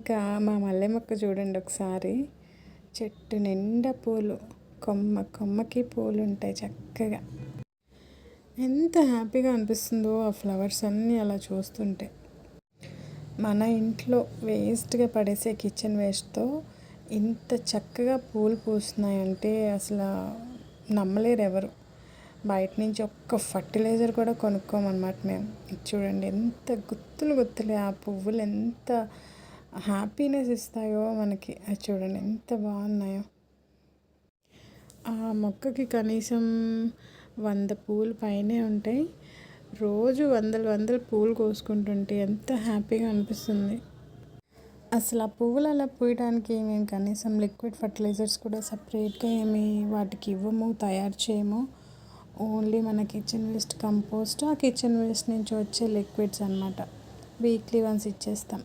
ఇంకా మా మల్లె మొక్క చూడండి ఒకసారి. చెట్టు నిండా పూలు కొమ్మ కొమ్మకి పూలు ఉంటాయి చక్కగా. ఎంత హ్యాపీగా అనిపిస్తుందో ఆ ఫ్లవర్స్ అన్నీ అలా చూస్తుంటే. మన ఇంట్లో వేస్ట్గా పడేసే కిచెన్ వేస్ట్తో ఇంత చక్కగా పూలు పూస్తున్నాయంటే అసలు నమ్మలేరు ఎవరు. బయట నుంచి ఒక్క ఫర్టిలైజర్ కూడా కొనుక్కోమన్నమాట మేము. చూడండి ఎంత గుత్తులు గుత్తులు ఆ పువ్వులు ఎంత హ్యాపీనెస్ ఇస్తాయో మనకి? అది చూడండి ఎంత బాగున్నాయో. ఆ మొక్కకి కనీసం వంద పూలు పైనే ఉంటాయి. రోజు వందలు వందలు పూలు కోసుకుంటుంటే ఎంత హ్యాపీగా అనిపిస్తుంది. అసలు ఆ పువ్వులు అలా పూయడానికి మేము కనీసం లిక్విడ్ ఫర్టిలైజర్స్ కూడా సపరేట్గా ఏమి వాటికి ఇవ్వము తయారు చేయము? ఓన్లీ మన కిచెన్ వేస్ట్ కంపోస్ట్ ఆ కిచెన్ వేస్ట్ నుంచి వచ్చే లిక్విడ్స్ అనమాట వీక్లీ వన్స్ ఇచ్చేస్తాం.